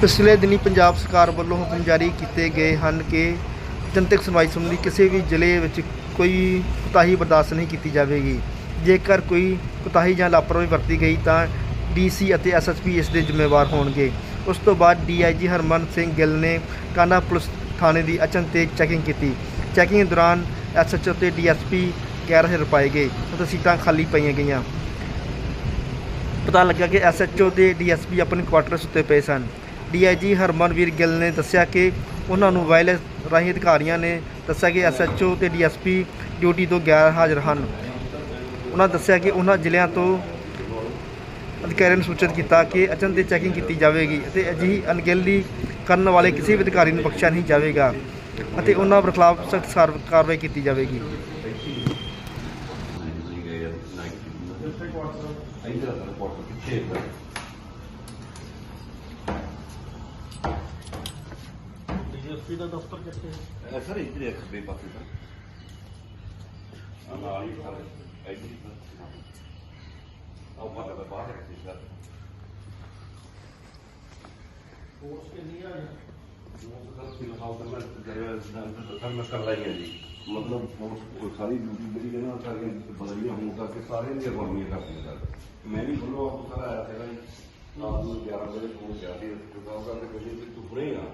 ਪਿਛਲੇ ਦਿਨੀ ਪੰਜਾਬ ਸਰਕਾਰ ਵੱਲੋਂ ਹੁਕਮ ਜਾਰੀ ਕੀਤੇ ਗਏ ਹਨ ਕਿ ਜਨਤਕ ਸੁਣਵਾਈ ਸੰਬੰਧੀ ਕਿਸੇ ਵੀ ਜ਼ਿਲ੍ਹੇ ਵਿੱਚ ਕੋਈ ਕੁਤਾਹੀ ਬਰਦਾਸ਼ਤ ਨਹੀਂ ਕੀਤੀ ਜਾਵੇਗੀ। ਜੇਕਰ ਕੋਈ ਕੁਤਾਹੀ ਜਾਂ ਲਾਪਰਵਾਹੀ ਵਰਤੀ ਗਈ ਤਾਂ ਡੀਸੀ ਅਤੇ ਐਸਐਸਪੀ ਇਸ ਦੇ ਜ਼ਿੰਮੇਵਾਰ ਹੋਣਗੇ। ਉਸ ਤੋਂ ਬਾਅਦ ਡੀਆਈਜੀ ਹਰਮਨ ਸਿੰਘ ਗਿੱਲ ਨੇ ਕਾਨਾ ਪੁਲਿਸ ਥਾਣੇ ਦੀ ਅਚਨਚੇਤ ਚੈਕਿੰਗ ਕੀਤੀ। ਚੈਕਿੰਗ ਦੌਰਾਨ ਐਸਐਚਓ ਤੇ ਡੀਐਸਪੀ ਗੈਰ ਹਾਜ਼ਰ ਪਾਏ ਗਏ ਅਤੇ ਸੀਟਾਂ ਖਾਲੀ ਪਈਆਂ ਗਈਆਂ। ਪਤਾ ਲੱਗਾ ਕਿ ਐਸਐਚਓ ਤੇ ਡੀਐਸਪੀ ਆਪਣੇ ਕੁਆਟਰਸ ਉੱਤੇ ਪਏ ਸਨ। ਡੀਆਈਜੀ ਹਰਮਨਵੀਰ ਗਿੱਲ ਨੇ ਦੱਸਿਆ ਕਿ ਉਹਨਾਂ ਨੂੰ ਵਾਇਰਲੈਸ ਰਾਹੀਂ ਅਧਿਕਾਰੀਆਂ ਨੇ ਦੱਸਿਆ ਕਿ ਐਸਐਚਓ ਤੇ ਡੀਐਸਪੀ ਡਿਊਟੀ ਤੋਂ ਗੈਰ ਹਾਜ਼ਰ ਹਨ। ਉਹਨਾਂ ਦੱਸਿਆ ਕਿ ਉਹਨਾਂ ਜ਼ਿਲ੍ਹਿਆਂ ਤੋਂ ਅਧਿਕਾਰੀਆਂ ਨੂੰ ਸੂਚਿਤ ਕੀਤਾ ਕਿ ਅਚਨ ਦੀ ਚੈਕਿੰਗ ਕੀਤੀ ਜਾਵੇਗੀ ਅਤੇ ਅਜਿਹੀ ਅਣਗਹਿਲੀ ਕਰਨ ਵਾਲੇ ਕਿਸੇ ਵੀ ਅਧਿਕਾਰੀ ਨੂੰ ਬਖਸ਼ਿਆ ਨਹੀਂ ਜਾਵੇਗਾ ਅਤੇ ਉਹਨਾਂ ਖਿਲਾਫ ਸਖਤ ਕਾਰਵਾਈ ਕੀਤੀ ਜਾਵੇਗੀ। ਡੀਐਸਪੀ ਦਾ ਦਫ਼ਤਰ ਕਿੱਥੇ ਹੈ ਸਰ ਇੱਧਰ ਇੱਕ ਬੇ ਪਾਸੇ ਸਰ ਨਾਲ ਹੀ ਸਰ ਇੱਧਰ ਹੀ ਸਰ ਆਹ ਬਾਹਰ ਦਾ ਬਾਹਰ ਰੱਖੀ ਸਰ ਫੋਰਸ ਕਿੰਨੀ ਆ ਸਰ ਫਿਲਹਾਲ ਤਾਂ ਮੈਂ ਜਿਹੜਾ ਸਰ ਮੈਂ ਕਰ ਰਹੀ ਹਾਂ ਜੀ ਮਤਲਬ ਉਹ ਸਾਰੀ ਡਿਊਟੀ ਮੇਰੀ ਕਹਿੰਦਾ ਸਾਰੀਆਂ ਬਦਲੀਆਂ ਹੋਣ ਕਰਕੇ ਸਾਰਿਆਂ ਦੀਆਂ ਅਗਵਾਨੀਆਂ ਕਰਦੀਆਂ ਸਰ ਮੈਂ ਵੀ ਫੁੱਲੋ ਆਪ ਸਰ ਆਇਆ ਸੀਗਾ ਜੀ ਰਾਤ ਨੂੰ 11 ਵਜੇ ਫੋਨ ਗਿਆ ਸੀ ਕਿਉਂਕਿ ਕਰਦੇ ਕਹਿੰਦੇ ਕਿ ਤੂੰ ਹੁਣੇ ਆ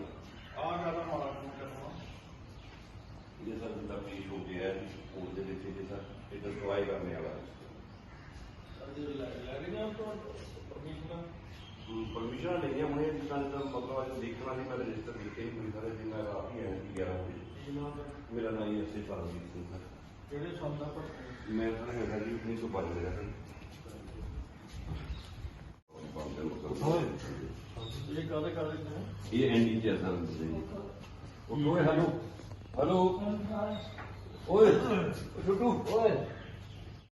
ਆ ਜ਼ਿਆਦਾ ਮਾਰਾ ਫੋਨ ਕਰਨਾ ਇਹ ਸਰ ਜਿੱਦਾਂ ਪੇਸ਼ ਹੋ ਗਿਆ ਹੈ ਸਕੂਲ ਦੇ ਵਿੱਚ ਇਹ ਸਰ ਇਹ ਤਾਂ ਟਰਾਈ ਕਰਨੇ ਵਾਲਾ ਹੈ ਅਜੇ ਲੈ ਲੈ ਰਹੇ ਆ ਤੋਂ ਪਰਮਿਸ਼ਨ ਪਰਮਿਸ਼ਨ ਨਹੀਂ ਹੈ ਹੁਣੇ ਜਿੱਦਾਂ ਜਿੱਦਾਂ ਮਤਲਬ ਅੱਜ ਦੇਖਣਾ ਨਹੀਂ ਮੈਂ ਰਜਿਸਟਰ ਲਿਖੇ ਹੀ ਹੋਈ ਸਾਰੇ ਜਿੰਨਾ ਰਾਤ ਹੀ ਆਇਆ ਸੀ 11 ਵਜੇ ਇਹਨਾਂ ਦਾ ਮੇਰਾ ਨਾਮ ਹੀ ਕਾਦੇ ਕਾਦੇ ਨੇ ਇਹ ਐਨਡੀ ਚ ਸਰ ਜੀ ਉਹ ਓਏ ਹੈਲੋ ਹੈਲੋ ਓਏ ਛੋਟੂ ਓਏ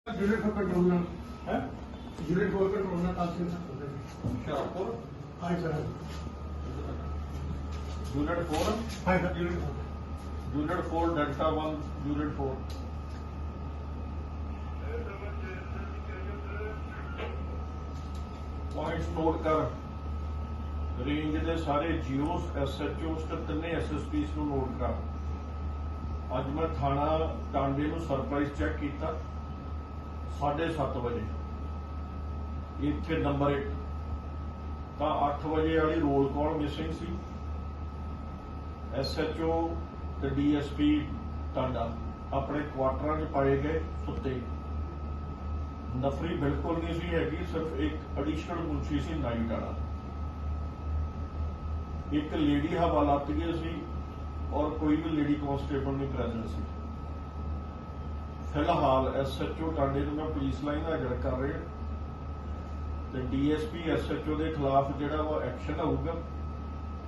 यूनिट फोर कंट्रोल है यूनिट फोर कंट्रोल ना काफी Hoshiarpur hi sir unit 4 hi sir unit four unit 4 delta 1 unit 4 points note ਕਰ ਰੇਂਜ ਦੇ ਸਾਰੇ ਜੀਓਸ ਐਸਐਚਓਸ ਤੇ ਤਿੰਨੇ ਐਸਐਸਪੀਸ ਨੂੰ ਨੋਟ ਕਰ। ਅੱਜ ਮੈਂ ਥਾਣਾ ਟਾਂਡੇ ਨੂੰ ਸਰਪ੍ਰਾਈਜ਼ ਚੈੱਕ ਕੀਤਾ 7:30 ਵਜੇ। ਇੱਥੇ ਨੰਬਰ 1 ਤਾਂ 8 ਵਜੇ ਵਾਲੀ ਰੋਲ ਕਾਲ ਮਿਸਿੰਗ ਸੀ। ਐਸਐਚਓ ਤੇ ਡੀਐਸਪੀ ਟਾਂਡਾ ਆਪਣੇ ਕੁਆਟਰਾਂ 'ਚ ਪਾਏ ਗਏ ਸੁੱਤੇ। ਨਫਰੀ ਬਿਲਕੁਲ ਨਹੀਂ ਸੀ ਹੈਗੀ, ਸਿਰਫ ਇੱਕ ਐਡੀਸ਼ਨਲ ਮੁਨਸ਼ੀ ਸੀ ਨਾਈਟ ਵਾਲਾ। ਇੱਕ ਲੇਡੀ ਹਵਾਲਾਤਗੀ ਸੀ ਔਰ ਕੋਈ ਵੀ ਲੇਡੀ ਕਾਂਸਟੇਬਲ ਨਹੀਂ ਪ੍ਰੈਜ਼ੈਂਟ ਸੀ। ਫਿਲਹਾਲ ਐਸਐਚਓ ਟਾਂਡੇ ਨੂੰ ਮੈਂ ਪੁਲਿਸ ਲਾਈਨ ਦਾ ਅਗਰ ਕਰ ਰਿਹਾ। ਤੇ ਡੀਐਸਪੀ ਐਸਐਚਓ ਦੇ ਖਿਲਾਫ ਜਿਹੜਾ ਉਹ ਐਕਸ਼ਨ ਹੋਊਗਾ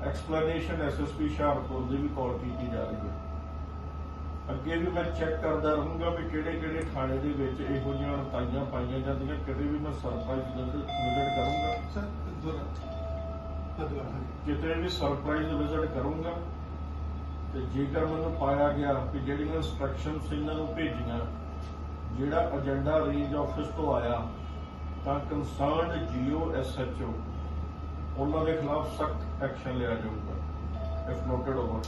ਐਕਸਪਲੇਨੇਸ਼ਨ ਐਸਐਸਪੀ ਸ਼ਾਹਪੁਰ ਦੀ ਵੀ ਕਾਲ ਕੀਤੀ ਜਾ ਰਹੀ ਹੈ। ਅੱਗੇ ਵੀ ਮੈਂ ਚੈੱਕ ਕਰਦਾ ਰਹੂੰਗਾ ਵੀ ਕਿਹੜੇ ਕਿਹੜੇ ਥਾਣੇ ਦੇ ਵਿੱਚ ਇਹੋ ਜਿਹੀਆਂ ਹੜਤਾਲਾਂ ਪਾਈਆਂ ਜਾਂਦੀਆਂ ਕਦੇ ਵੀ ਮੈਂ ਸਰਪ੍ਰਾਈਜ਼ ਵਿਜ਼ਿਟ ਕਰੂੰਗਾ। ਸਰ ਕਿਤੇ ਵੀ ਸਰਪ੍ਰਾਈਜ਼ ਵਿਜ਼ਿਟ ਕਰੂੰਗਾ, ਤੇ ਜੇਕਰ ਮੈਨੂੰ ਪਾਇਆ ਗਿਆ ਕਿ ਜਿਹੜੀ ਮੈਂ ਇਨਸਟਰਕਸ਼ਨ ਇਹਨਾਂ ਨੂੰ ਭੇਜੀਆਂ, ਜਿਹੜਾ ਏਜੰਡਾ ਰੇਂਜ ਆਫਿਸ ਤੋਂ ਆਇਆ, ਤਾਂ ਕੰਸਰਨਡ ਜੀਓ ਐਸਐਚਓ ਉਹਨਾਂ ਦੇ ਖਿਲਾਫ ਸਖਤ ਐਕਸ਼ਨ ਲਿਆ ਜਾਊਗਾ ਇਫ ਨੋਟਡ ਓਵਰ